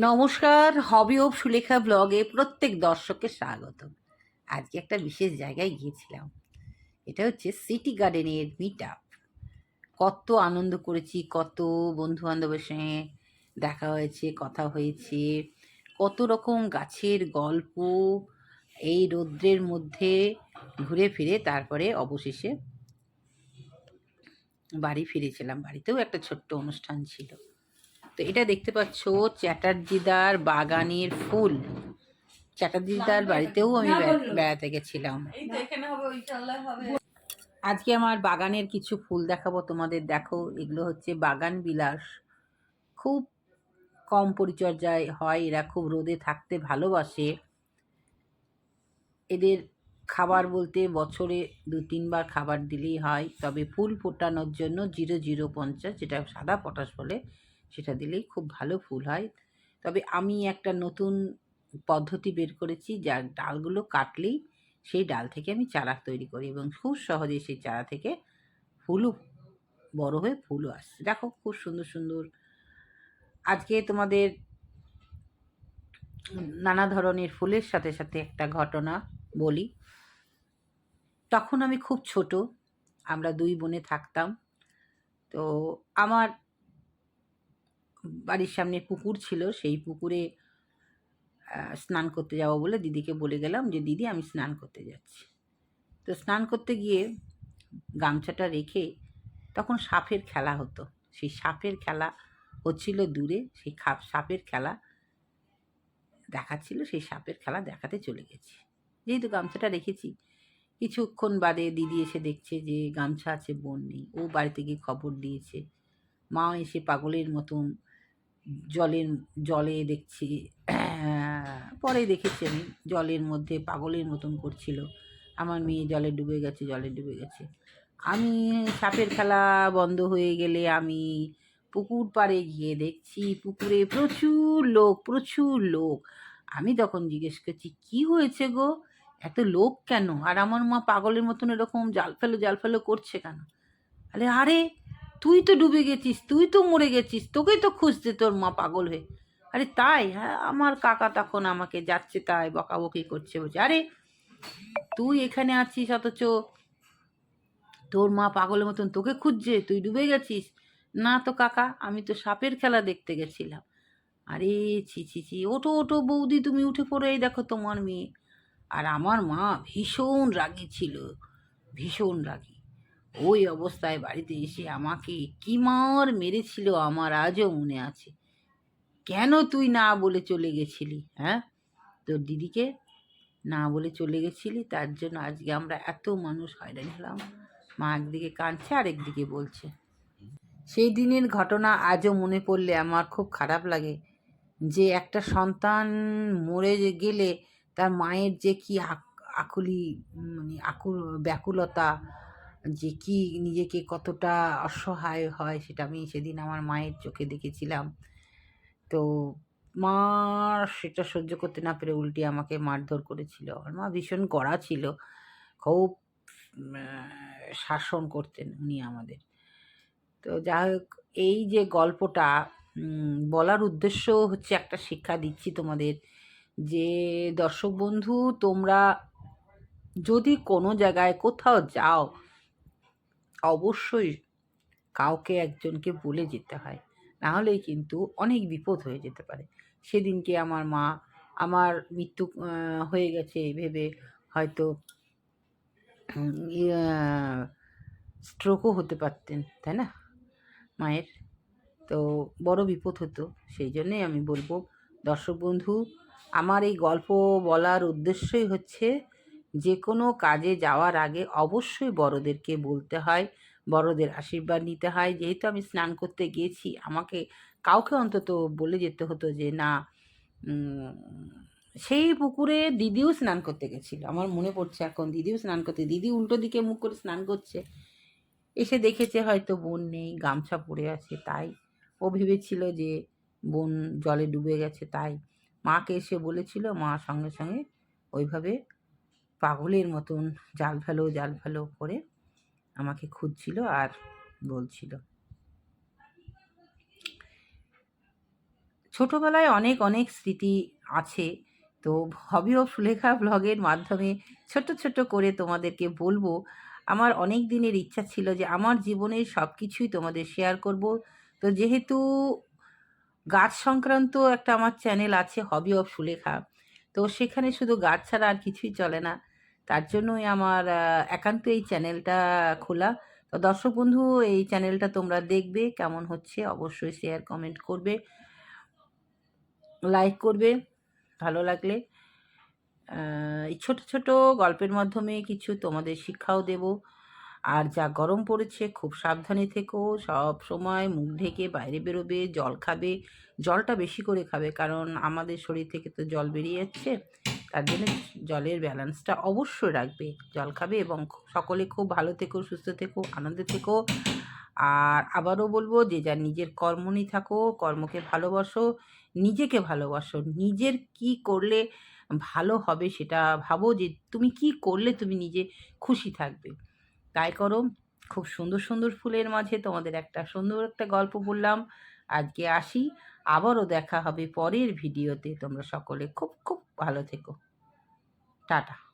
নমস্কার, hobby of Sulekha ব্লগে প্রত্যেক দর্শককে স্বাগত আজকে একটা বিশেষ জায়গায় গিয়েছিলাম। এটা হচ্ছে সিটি গার্ডেনের মিট আপ কত আনন্দ করেছি, কত বন্ধু বান্ধবের সঙ্গে দেখা হয়েছে, কথা হয়েছে, কত রকম গাছের গল্প এই রৌদ্রের মধ্যে ঘুরে ফিরে তারপরে অবশেষে বাড়ি ফিরেছিলাম। বাড়িতেও একটা ছোট্ট অনুষ্ঠান ছিল। তো এটা দেখতে পাচ্ছ চ্যাটার্জিদার বাগানের ফুল। চ্যাটার্জিদার বাড়িতেও আমি বেড়াতে গেছিলাম। আজকে আমার বাগানের কিছু ফুল দেখাবো, তোমাদের দেখো। এগুলো হচ্ছে বাগান বিলাস। খুব কম পরিচর্যায় হয়, এরা খুব রোদে থাকতে ভালোবাসে। এদের খাবার বলতে বছরে দু তিনবার খাবার দিলেই হয়, তবে ফুল ফোটানোর জন্য জিরো জিরো পঞ্চাশ, যেটা সাদা পটাশ বলে সেটা দিলেই খুব ভালো ফুল হয়। তবে আমি একটা নতুন পদ্ধতি বের করেছি, যার ডালগুলো কাটলেই সেই ডাল থেকে আমি চারা তৈরি করি এবং খুব সহজে সেই চারা থেকে ফুলও, বড় হয়ে ফুলও আসছে। দেখো, খুব সুন্দর সুন্দর। আজকে তোমাদের নানা ধরনের ফুলের সাথে সাথে একটা ঘটনা বলি। তখন আমি খুব ছোট, আমরা দুই বোনে থাকতাম। তো আমার বাড়ির সামনে পুকুর ছিল, সেই পুকুরে স্নান করতে যাব বলে দিদিকে বলে গেলাম যে, দিদি, আমি স্নান করতে যাচ্ছি। তো স্নান করতে গিয়ে গামছাটা রেখে তখন সাপের খেলা হতো। সেই সাপের খেলা হচ্ছিল দূরে, সেই সাপের খেলা দেখাচ্ছিল, সেই সাপের খেলা দেখাতে চলে গেছি। যেহেতু গামছাটা রেখেছি, কিছুক্ষণ বাদে দিদি এসে দেখছে যে, গামছা আছে, বোন নেই। ও বাড়িতে গিয়ে খবর দিয়েছে। মা এসে পাগলের মতন জলের, জলে দেখছি পরে দেখেছি আমি, জলের মধ্যে পাগলের মতন করছিল। আমার মেয়ে জলে ডুবে গেছে, জলে ডুবে গেছে। আমি সাপের খেলা বন্ধ হয়ে গেলে আমি পুকুর পাড়ে গিয়ে দেখছি, পুকুরে প্রচুর লোক প্রচুর লোক। আমি তখন জিজ্ঞেস করছি, কি হয়েছে গো? এত লোক কেন? আর আমার মা পাগলের মতন এরকম জাল ফেলো জাল ফেলো করছে কেন? আরে আরে তুই তো ডুবে গেছিস, তুই তো মরে গেছিস, তোকেই তো খুঁজছে তোর মা পাগল হয়ে। আরে তাই? হ্যাঁ আমার কাকা তখন আমাকে যাচ্ছে তাই, বকাবকি করছে বলছে, আরে, তুই এখানে আছিস অথচ। তোর মা পাগলের মতন তোকে খুঁজছে, তুই ডুবে গেছিস। না তো কাকা, আমি তো সাপের খেলা দেখতে গেছিলাম। আরে, ছি ছি ছি, ওঠো ওঠো বৌদি, তুমি উঠে পড়ে, এই দেখো তোমার মেয়ে। আর আমার মা ভীষণ রাগী ছিল, ভীষণ রাগী। ওই অবস্থায় বাড়িতে এসে আমাকে কি মার মেরেছিল আমার আজও মনে আছে। কেন তুই না বলে চলে গেছিলি হ্যাঁ? তোর দিদিকে না বলে চলে গেছিলি, তার জন্য আজকে আমরা এত মানুষ হয়রানি হলাম। মা একদিকে কাঁদছে আর একদিকে বলছে। সেই দিনের ঘটনা আজও মনে পড়লে আমার খুব খারাপ লাগে। যে একটা সন্তান মরে গেলে তার মায়ের যে কি আক- আকুলি মানে আকুল, ব্যাকুলতা যে কি নিজেকে কতটা অসহায় হয় সেটা আমি সেদিন আমার মায়ের চোখে দেখেছিলাম। তো মা সেটা সহ্য করতে না পেরে উল্টে আমাকে মারধর করেছিল। আমার মা ভীষণ কড়া ছিল, খুব শাসন করতেন উনি আমাদের। তো যাই হোক, এই যে গল্পটা বলার উদ্দেশ্য হচ্ছে একটা শিক্ষা দিচ্ছি তোমাদের যে দর্শক বন্ধু, তোমরা যদি কোনো জায়গায় কোথাও যাও অবশ্যই কাউকে একজনকে বলে যেতে হয়। নাহলেই কিন্তু অনেক বিপদ হয়ে যেতে পারে। সেদিনকে আমার মা, আমার মৃত্যু হয়ে গেছে ভেবে হয়তো স্ট্রোকও হতে পারতেন, তাই না? মায়ের। তো বড় বিপদ হতো। সেই জন্যেই আমি বলব, দর্শক বন্ধু, আমার এই গল্প বলার উদ্দেশ্যই হচ্ছে যে কোনো কাজে যাওয়ার আগে অবশ্যই বড়দেরকে বলতে হয়, বড়দের আশীর্বাদ নিতে হয়। যেহেতু আমি স্নান করতে গিয়েছি, আমাকে কাউকে অন্তত বলে যেতে হতো যে, না সেই পুকুরে দিদিও স্নান করতে গেছিল। আমার মনে পড়ছে এখন, দিদিও স্নান করতে, দিদি উল্টো দিকে মুখ করে স্নান করছে। এসে দেখেছে হয়তো বোন নেই, গামছা পরে আছে, তাই ও ভেবেছিল যে, বোন জলে ডুবে গেছে, তাই মাকে এসে বলেছিল, মা সঙ্গে সঙ্গে ওইভাবে পাগলের মতন জাল ফেলো জাল ফেলো করে আমাকে খুঁজছিল আর বলছিল। ছোটোবেলায় অনেক অনেক স্মৃতি আছে, তো হবি অফ সুলেখা ব্লগের মাধ্যমে ছোট ছোট করে তোমাদেরকে বলব, আমার অনেক দিনের ইচ্ছা ছিল যে আমার জীবনের সব কিছুই তোমাদের শেয়ার করব। তো যেহেতু গাছ সংক্রান্ত একটা আমার চ্যানেল আছে হবি অফ সুলেখা, তো সেখানে শুধু গাছ ছাড়া আর কিছুই চলে না তার জন্যই আমার একান্ত এই চ্যানেলটা খোলা। তো দর্শক বন্ধু, এই চ্যানেলটা তোমরা দেখবে, কেমন হচ্ছে অবশ্যই শেয়ার কমেন্ট করবে লাইক করবে, ভালো লাগলে। এই ছোট ছোট গল্পের মাধ্যমে কিছু তোমাদের শিক্ষাও দেব। আর যা গরম পড়েছে, খুব সাবধানে থেকো, সব সময় মুখ ঢেকে বাইরে বেরোবে, জল খাবে, জলটা বেশি করে খাবে, কারণ আমাদের শরীর থেকে তো জল বেরিয়ে যাচ্ছে। তার জন্য জলের ব্যালেন্সটা অবশ্যই রাখবে। জল খাবে এবং সকলে খুব ভালো থেকো, সুস্থ থেকো, আনন্দে থেকো। আর আবারও বলব যে, যা নিজের কর্ম নিয়ে থাকো, কর্মকে ভালোবাসো, নিজেকে ভালোবাসো। নিজের কি করলে ভালো হবে সেটা ভাবো যে, তুমি কি করলে তুমি নিজে খুশি থাকবে। তাই করো। খুব সুন্দর সুন্দর ফুলের মাঝে তোমাদের একটা সুন্দর একটা গল্প বললাম। আজকে আসি। আবারও দেখা হবে পরের ভিডিওতে। তোমরা সকলে খুব খুব ভালো থেকো। টাটা।